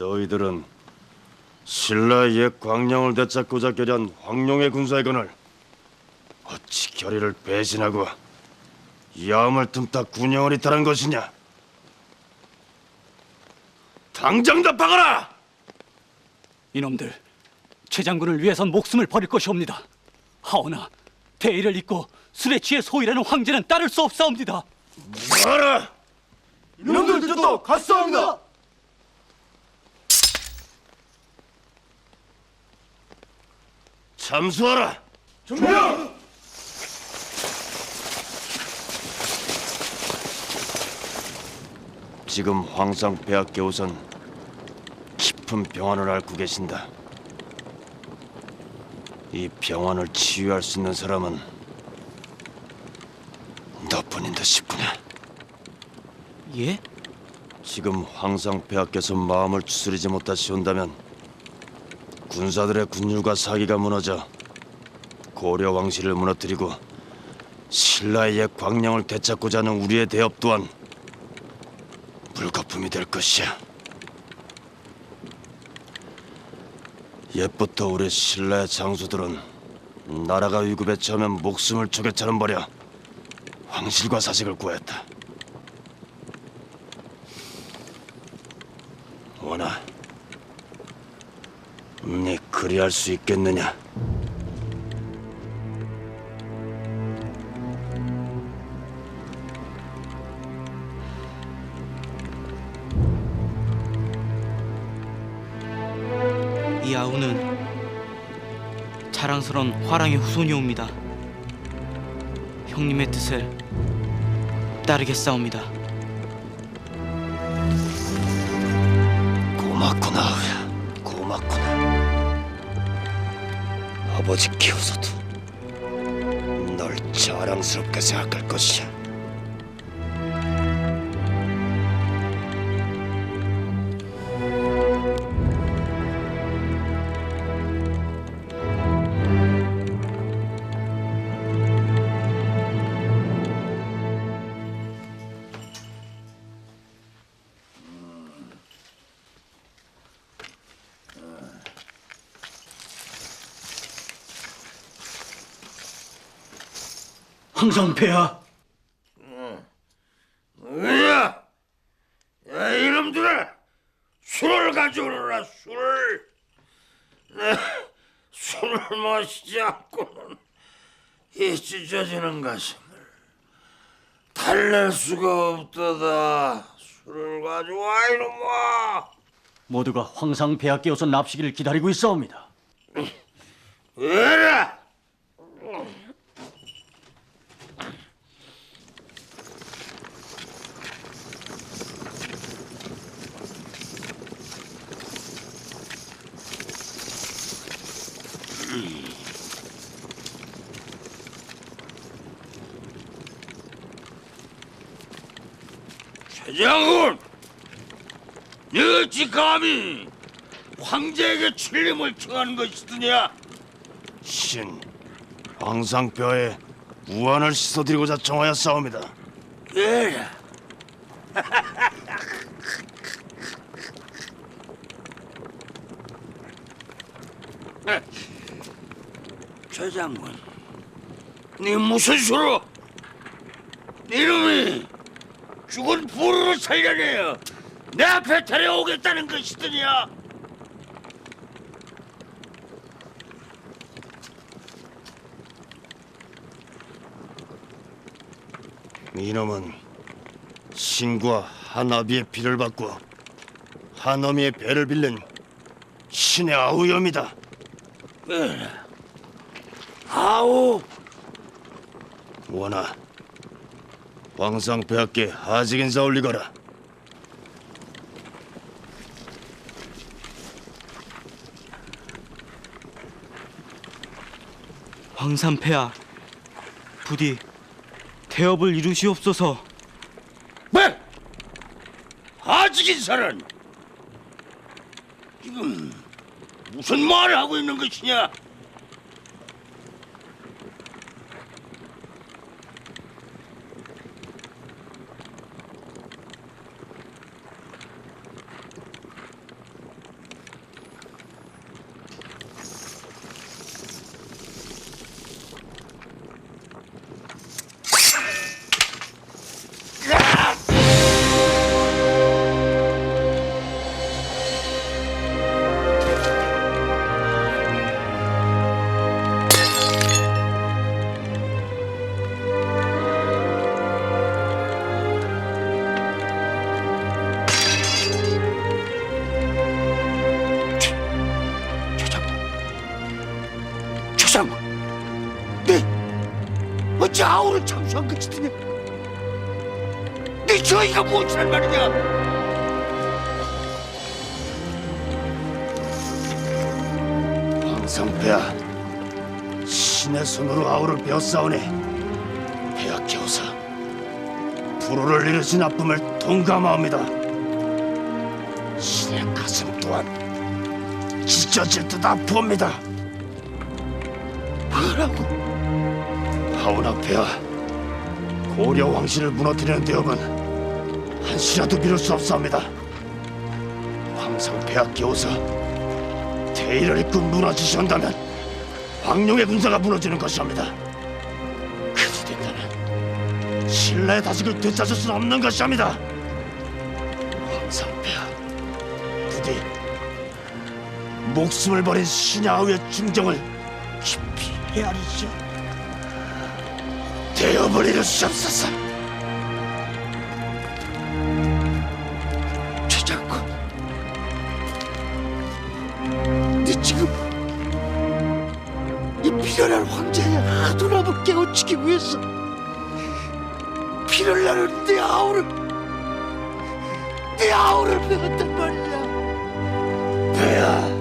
너희들은 신라의 옛 광령을 되찾고자 결의한 황룡의 군사의건을 어찌 결의를 배신하고 야음을 틈타 군영을 이탈한 것이냐? 당장 답하거라! 이놈들 최 장군을 위해선 목숨을 버릴 것이옵니다. 하오나 대의를 잊고 술에 취해 소이라는 황제는 따를 수 없사옵니다. 뭐라! 이놈들 뜻도 같사옵니다. 참수하라! 정령! 지금 황상 폐하께 우선 깊은 병환을 앓고 계신다. 이 병환을 치유할 수 있는 사람은 너뿐인 듯 싶구나. 예? 지금 황상 폐하께서 마음을 추스리지 못하시온다면 군사들의 군율과 사기가 무너져 고려 왕실을 무너뜨리고 신라의 옛 광령을 되찾고자 하는 우리의 대업 또한 불거품이 될 것이야. 옛부터 우리 신라의 장수들은 나라가 위급에 처하면 목숨을 초계처럼 버려 황실과 사직을 구했다. 원아, 네 그리할 수 있겠느냐? 이 아우는 자랑스런 화랑의 후손이옵니다. 형님의 뜻을 따르겠사옵니다. 고맙구나. 아버지 키워서도 널 자랑스럽게 생각할 것이야. 황성폐하 야, 야 이놈들아, 술을 가져오너라 술을. 내 술을 마시지 않고는 이 찢어지는 가슴을 달랠 수가 없도다. 술을 가져와 이놈아. 모두가 황상폐하께서 납시기를 기다리고 있사옵니다. 왜라? 최장군, 네 어찌 감히 황제에게 출림을 청하는 것이더냐? 신 황상뼈에 우환을 씻어드리고자 청하였사옵니다. 예. 최 장군, 네 무슨 수로 이놈이 죽은 부르를 살려내어 내 앞에 데려오겠다는 것이더냐? 이놈은 신과 한아비의 피를 받고 한어미의 배를 빌린 신의 아우염이다. 아우, 원아, 황상폐하께 하직 인사 올리거라. 황산폐하 부디 태업을 이루시옵소서. 뭐? 아직 인사는 지금 무슨 말을 하고 있는 것이냐? 아우를 참수한 것이더냐? 네 저희가 무엇이란 말이냐? 황성폐야 신의 손으로 아우를 베었사오니 폐하께오사 불호를 이르신 아픔을 동감하옵니다 신의 가슴 또한 찢어질 듯 아프옵니다 뭐라고? 폐하 고려 왕실을 무너뜨리는 대업은 한시라도 미룰 수 없사옵니다 황성폐하께오사 대의를 입고 무너지신다면 황룡의 군사가 무너지는 것이옵니다. 그리 된다면 신라의 다식을 되찾을 수는 없는 것이옵니다. 황성폐하 부디 목숨을 버린 신야의 중정을 깊이 헤아리시오. 대업을 이루시옵소서. 최장군, 네 지금 이 비련한 황제의 하두람을 깨우치기 위해서 피를 나는 네 아우를 네 아우를 배웠단 말이야. 폐하.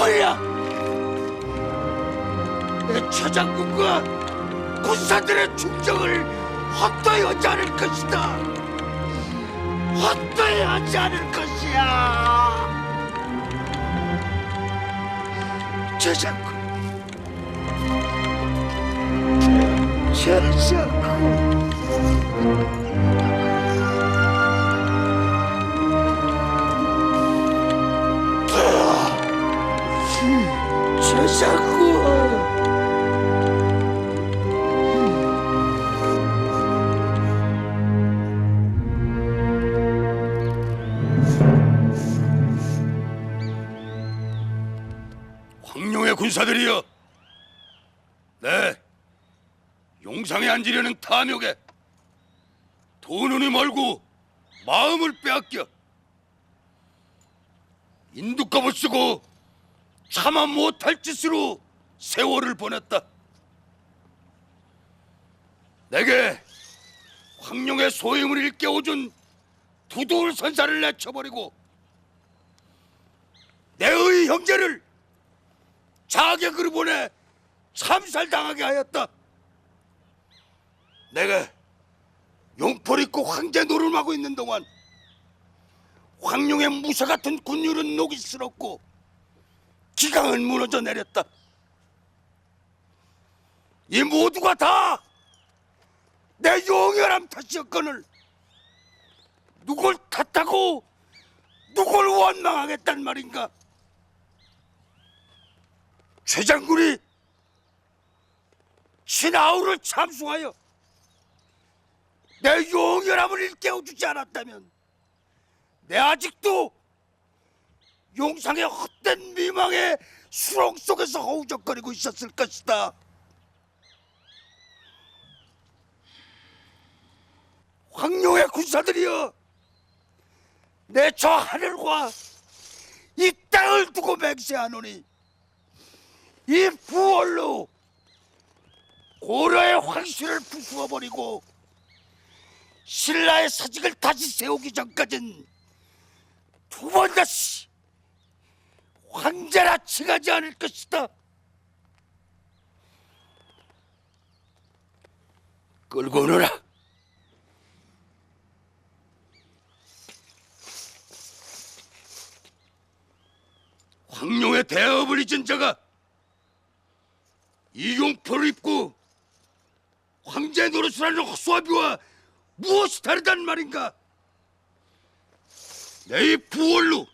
오냐, 내 최장군과 군사들의 충정을 헛되이 하지 않을 것이다. 헛되이 하지 않을 것이야. 최장군, 최장군. 최장군. 황룡의 군사들이여, 네, 용상에 앉으려는 탐욕에 두 눈이 멀고 마음을 빼앗겨 인두껍을 쓰고 차마 못할 짓으로 세월을 보냈다. 내게 황룡의 소임을 일깨워준 두도울 선사를 내쳐버리고 내의 형제를 자객으로 보내 참살당하게 하였다. 내가 용포를 입고 황제 노름하고 있는 동안 황룡의 무사 같은 군율은 녹이스럽고 기강은 무너져 내렸다. 이 모두가 다 내 용혈함 탓이었거늘 누굴 탓하고 누굴 원망하겠단 말인가? 최 장군이 신아우를 참수하여 내 용혈함을 일깨워주지 않았다면 내 아직도 용상의 헛된 미망의 수렁 속에서 허우적거리고 있었을 것이다. 황룡의 군사들이여, 내 저 하늘과 이 땅을 두고 맹세하노니 이 부월로 고려의 황실을 부수어 버리고 신라의 사직을 다시 세우기 전까진 두 번 다시 황제라 칭하지 않을 것이다. 끌고 오너라. 황룡의 대업을 잊은 자가 이 용포를 입고 황제 노릇을 하는 허수아비와 무엇이 다르단 말인가? 내이 부월로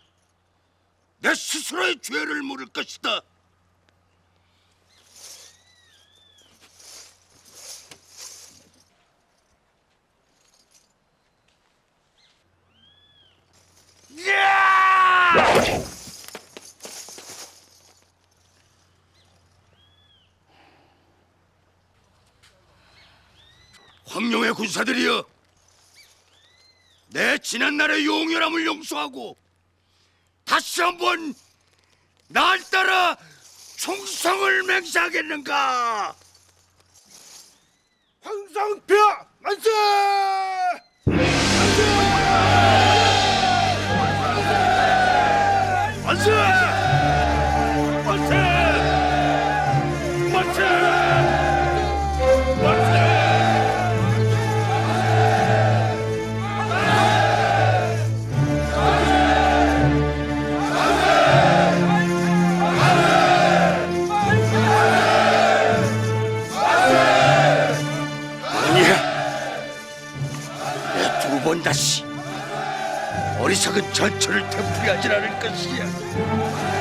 내 스스로의 죄를 물을 것이다. 야! 황룡의 군사들이여, 내 지난날의 용혈함을 용서하고 다시 한번 날 따라 충성을 맹세하겠는가? 만세! 만세! 어리석은 전철을 되풀이하지 않을 것이야.